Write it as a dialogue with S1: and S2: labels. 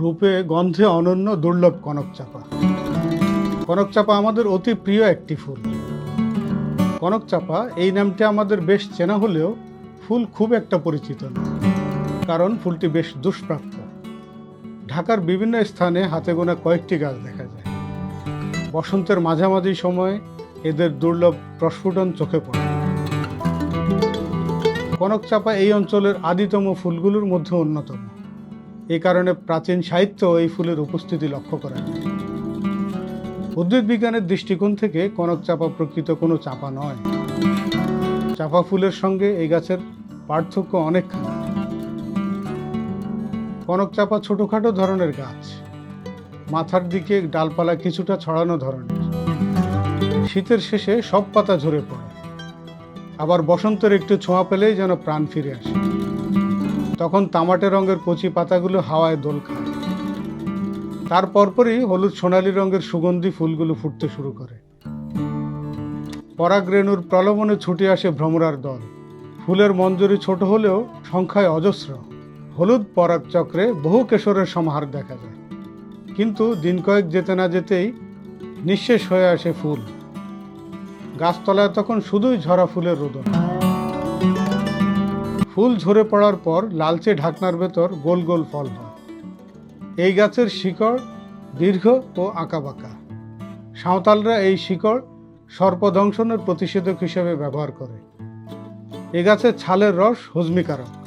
S1: রূপে গন্ধে অনন্য দুর্লভ কনক চাপা। কনক চাপা আমাদের অতি প্রিয় একটি ফুল। কনক চাপা, এই নামটি আমাদের বেশ চেনা হলেও ফুল খুব একটা পরিচিত না, কারণ ফুলটি বেশ দুষ্প্রাপ্য। ঢাকার বিভিন্ন স্থানে হাতে গোনা কয়েকটি গাছ দেখা যায়। বসন্তের মাঝামাঝি সময়ে এদের দুর্লভ প্রস্ফুটন চোখে পড়ে। কনক চাপা এই অঞ্চলের আদিতম ফুলগুলোর মধ্যে অন্যতম। কারণে প্রাচীন সাহিত্য এই ফুলের উপস্থিতি লক্ষ্য করা যায় উদ্ভিদ বিজ্ঞানের দৃষ্টিকোণ থেকে কনক চাপা প্রকৃত কোনো চাপা নয়। চাপা ফুলের সঙ্গে এই গাছের পার্থক্য অনেকখানি। কনক চাপা ছোটখাটো ধরনের গাছ। মাথার দিকে ডালপালা কিছুটা ছড়ানো ধরনের। শীতের শেষে সব পাতা ঝরে পড়ে। আবার বসন্তের একটু ছোঁয়া পেলেই যেন প্রাণ ফিরে আসে। তখন তামাটে রঙের কচি পাতাগুলো হাওয়ায় দোল খায়। তার পরপরই হলুদ সোনালী রঙের সুগন্ধি ফুলগুলো ফুটতে শুরু করে। পরাগরেণুর প্রলোভনে ছুটে আসে ভ্রমরার দল। ফুলের মঞ্জুরি ছোট হলেও সংখ্যায় অজস্র। হলুদ পরাগ চক্রে বহু কেশরের সমাহার দেখা যায়। কিন্তু দিন কয়েক যেতে না যেতেই নিঃশেষ হয়ে আসে ফুল। গাছতলায় তখন শুধুই ঝরা ফুলের রোদন। ফুল ঝরে পড়ার পর লালচে ঢাকনার ভেতর গোল গোল ফল হয়। এই গাছের শিকড় দীর্ঘ ও আঁকাবাঁকা সাঁওতালরা এই শিকড় সর্পদংশনের প্রতিষেধক হিসেবে ব্যবহার করে। এ গাছের ছালের রস হজমিকারক।